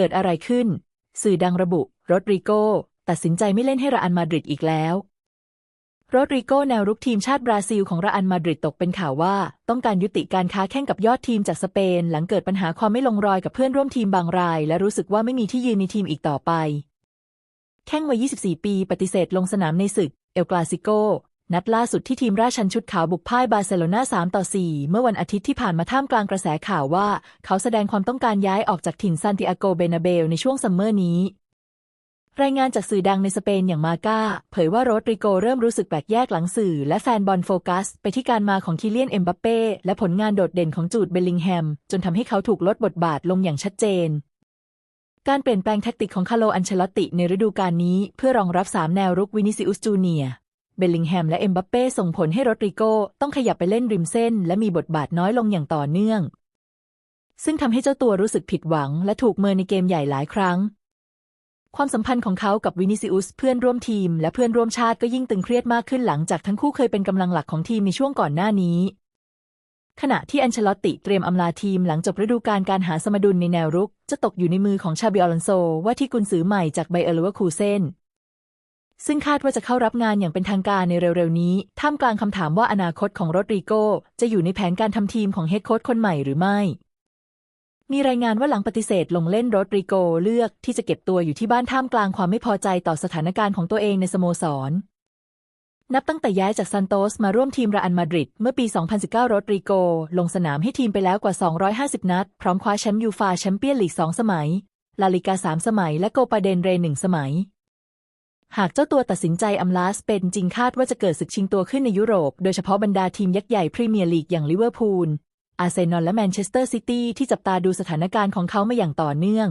เกิดอะไรขึ้น สื่อดังระบุ โรดริโกตัดสินใจไม่เล่นให้ระอันมาดริดอีกแล้ว โรดริโกแนวรุกทีมชาติบราซิลของระอันมาดริดตกเป็นข่าวว่า ต้องการยุติการค้าแข่งกับยอดทีมจากสเปน หลังเกิดปัญหาความไม่ลงรอยกับเพื่อนร่วมทีมบางราย และรู้สึกว่าไม่มีที่ยืนในทีมอีกต่อไป แข้งวัย 24 ปี ปฏิเสธลงสนามในศึก เอลกลาซิโก นัดล่าสุดที่ทีมราชันชุดขาวบุกพ่ายบาร์เซโลนา3ต่อ 4 เมื่อวันอาทิตย์ที่ผ่านมาท่ามกลางกระแสข่าวว่า เขาแสดงความต้องการย้ายออกจากถิ่นซานติอาโกเบนาเบลในช่วงซัมเมอร์นี้ รายงานจากสื่อดังในสเปนอย่างมาก้า เผยว่าโรดริโกเริ่มรู้สึกแปลกแยกหลังสื่อ และแฟนบอลโฟกัส ไปที่การมาของคิเลียนเอ็มบัปเป้และผลงานโดดเด่นของจูดเบลลิงแฮม จนทำให้เขาถูกลดบทบาทลงอย่างชัดเจนการเปลี่ยนแปลงแท็กติกของคาโลอันเชลติในฤดูกาลนี้ เพื่อรองรับ 3 แนวรุกวินิซิอุสจูเนีย เบลลิงแฮมและเอ็มบัปเป้ส่งผลให้โรดริโกต้องขยับไปเล่นริมเส้น และมีบทบาทน้อยลงอย่างต่อเนื่อง ซึ่งทำให้เจ้าตัวรู้สึกผิดหวัง และถูกเมินในเกมใหญ่หลายครั้ง ความสัมพันธ์ของเขากับวินิซิอุสเพื่อนร่วมทีม และเพื่อนร่วมชาติก็ยิ่งตึงเครียดมากขึ้นหลังจากทั้งคู่เคยเป็นกำลังหลักของทีมในช่วงก่อนหน้านี้ขณะที่อันเชลอตติเตรียมอำลาทีมหลังจบฤดูกาลการหาสมดุลในแนวรุก จะตกอยู่ในมือของชาบิออลอนโซ ว่าที่กุนซือใหม่จากไบเออร์ลเวคูเซน ซึ่งคาดว่าจะเข้ารับงานอย่างเป็นทางการในเร็วๆ นี้ ท่ามกลางคำถามว่าอนาคตของโรดริโกจะอยู่ในแผนการทำทีมของเฮดโค้ชคนใหม่หรือไม่ มีรายงานว่าหลังปฏิเสธลงเล่นโรดริโกเลือกที่จะเก็บตัวอยู่ที่บ้านท่ามกลางความไม่พอใจต่อสถานการณ์ของตัวเองในสโมสรนับตั้งแต่ย้ายจากซันโตสมาร่วมทีมร e อันมาดริดเมื่อปี 2019 โรดริโก ลงสนามให้ทีมไปแล้วกว่า 250 นัด พร้อมคว้าแชมป์ยูฟาแชมเปี้ยนลีก 2 สมัย ลาลิกา 3 สมัย และโกปาเดนเรย์หนึ่งสมัย หากเจ้าตัวตัดสินใจอำลาสเปนจริงคาดว่าจะเกิดศึกชิงตัวขึ้นในยุโรป โดยเฉพาะบรรดาทีมยักษ์ใหญ่พรีเมียร์ลีกอย่างลิเวอร์พูลอาร์เซนอลและแมนเชสเตอร์ซิตี้ที่จับตาดูสถานการณ์ของเขามาอย่างต่อเนื่อง